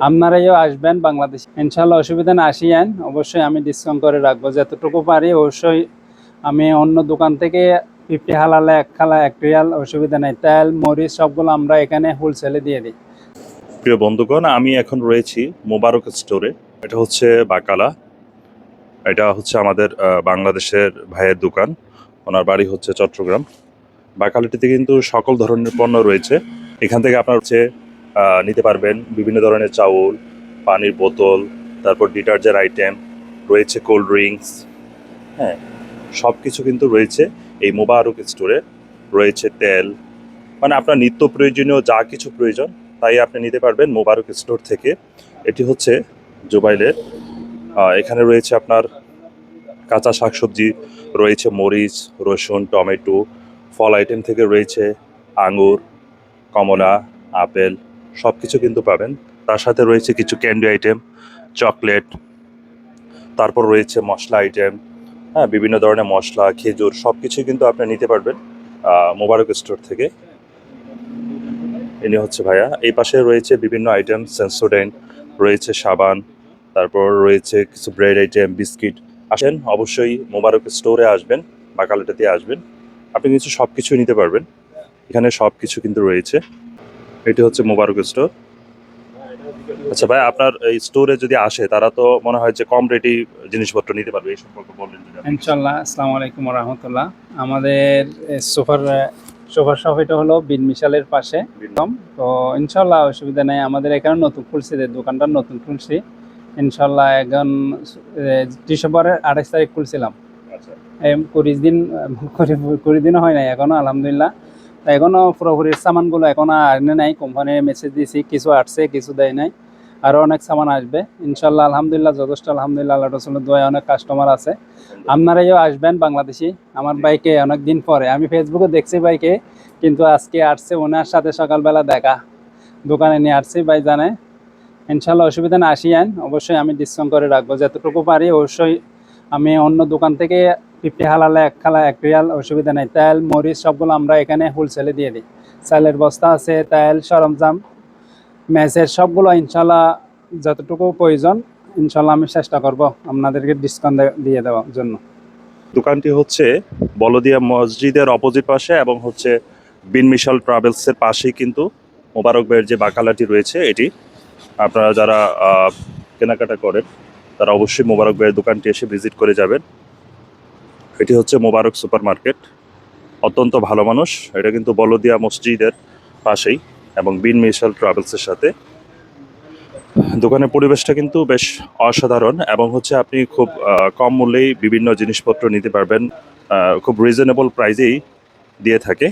আপনারাও আসবেন বাংলাদেশ। ইনশাল্লাহ অসুবিধা না আসিয়েন অবশ্যই আমি ডিসকাউন্ট করে রাখব। যতটুকু পারি অবশ্যই আমি অন্য দোকান থেকে ফিফটি হালালে, এক খালা, এক রিয়াল, অসুবিধা নেই। তেল, মরিচ সবগুলো আমরা এখানে হোলসেলে দিয়ে দিই। প্রিয় বন্ধুগণ, আমি এখন রয়েছি মোবারক স্টোরে এটা হচ্ছে বাকালা। এটা হচ্ছে আমাদের বাংলাদেশের ভাইয়ের দোকান। ওনার বাড়ি হচ্ছে চট্টগ্রাম। বাকালাটিতে কিন্তু সকল ধরনের পণ্য রয়েছে। এখান থেকে আপনার হচ্ছে নিতে পারবেন। বিভিন্ন ধরনের চাউল, পানির বোতল, তারপর ডিটারজেন্ট আইটেম, রয়েছে কোল্ড ড্রিঙ্কস হ্যাঁ সব কিছু কিন্তু রয়েছে এই মোবারক স্টোরে। রয়েছে তেল মানে আপনার নিত্য প্রয়োজনীয় যা কিছু প্রয়োজন, তাই আপনি নিতে পারবেন মোবারক স্টোর থেকে। এটি হচ্ছে জুবাইলের এখানে রয়েছে আপনার কাঁচা শাকসবজি, রয়েছে মরিচ, রসুন, টমেটো, ফল আইটেম থেকে রয়েছে আঙুর কমলা, আপেল সব কিছু কিন্তু পাবেন। তার সাথে রয়েছে কিছু ক্যান্ডি আইটেম, চকলেট, তারপর রয়েছে মশলা আইটেম হ্যাঁ বিভিন্ন ধরনের মশলা, খেজুর সব কিছুই কিন্তু আপনি নিতে পারবেন মোবারক স্টোর থেকে। ইনি হচ্ছে ভাইয়া। এই পাশে রয়েছে বিভিন্ন আইটেম সেন্সোডাইন রয়েছে সাবান, তারপর রয়েছে কিছু ব্রেড আইটেম, বিস্কিট। আসেন, অবশ্যই মোবারক স্টোরে আসবেন বাকালাটাতে আসবেন। আপনি কিছু সব কিছুই নিতে পারবেন। এখানে সব কিছু কিন্তু রয়েছে। এটি হচ্ছে মোবারক স্টোর। আচ্ছা ভাই আপনার এই স্টোরে যদি আসে তারা তো মনে হয় যে কম রেটেই জিনিসপত্র নিতে পারবে এই সম্পর্কে বললেন আপনি। ইনশাল্লাহ আসসালামু আলাইকুম রহমতুল্লাহ। আমাদের সোফার সোফার শপ এটা হলো বিন মিশালের পাশে। একদম তো ইনশাল্লাহ অসুবিধা নেই আমাদের এখানে নতুন খুলছি যে দোকানটা নতুন খুলছি। ইনশাল্লাহ এখন ডিসেম্বরের আঠাশ তারিখ খুলছিলাম। আচ্ছা। কুড়ি দিন কুড়ি- দিনও হয় নাই এখনও আলহামদুলিল্লাহ। এখনও পুরোপুরি সামানগুলো এখনও আনে নাই কোম্পানির মেসেজ দিয়েছি কিছু আসছে, কিছু দেয় নাই আরও অনেক সামান আসবে। ইনশাল্লাহ আলহামদুলিল্লাহ, যথেষ্ট, আলহামদুলিল্লাহ আল্লাহ রসুলের দোয়ায় অনেক কাস্টমার আছে। আপনারাও আসবেন বাংলাদেশি। আমার বাইকে অনেক দিন পরে, আমি ফেসবুকে দেখছি বাইকে কিন্তু আজকে আসছে, ওনার সাথে সকালবেলা দেখা। দোকানে নিয়ে আসছি, ভাই জানে। ইনশাল্লাহ অসুবিধা না, আসিয়েন। অবশ্যই আমি ডিসকাউন্ট করে রাখব। যতটুকু পারি, অবশ্যই আমি অন্য দোকান থেকে ফিফটি হালালে, এক খালা, এক রিয়াল, অসুবিধা নেই। তেল, মরিচ সবগুলো আমরা এখানে হোলসেলে দিয়ে দিই। চালের বস্তা আছে, তেল, সরঞ্জাম ম্যাচের সবগুলো ইনশাল্লাহ যতটুকু প্রয়োজন ইনশাল্লাহ আমি চেষ্টা করব আপনাদেরকে ডিসকাউন্ট দিয়ে দেওয়ার জন্য। দোকানটি হচ্ছে বলদিয়া মসজিদের অপোজিট পাশে এবং হচ্ছে বিন মিশাল ট্রাভেলসের পাশেই কিন্তু মোবারক ভাইয়ের যে বাকালাটি রয়েছে, এটি আপনারা যারা কেনাকাটা করেন, তারা অবশ্যই মোবারক দোকানটি এসে ভিজিট করে যাবেন। এটি হচ্ছে মোবারক সুপার মার্কেট অত্যন্ত ভালো মানুষ। এটা কিন্তু বলদিয়া মসজিদের পাশেই এবং বিন মিশাল ট্রাভেলসের সাথে। দোকানের পরিবেশটা কিন্তু বেশ অসাধারণ এবং হচ্ছে আপনি খুব কম মূল্যেই বিভিন্ন জিনিসপত্র নিতে পারবেন খুব রিজনেবল প্রাইজেই দিয়ে থাকে।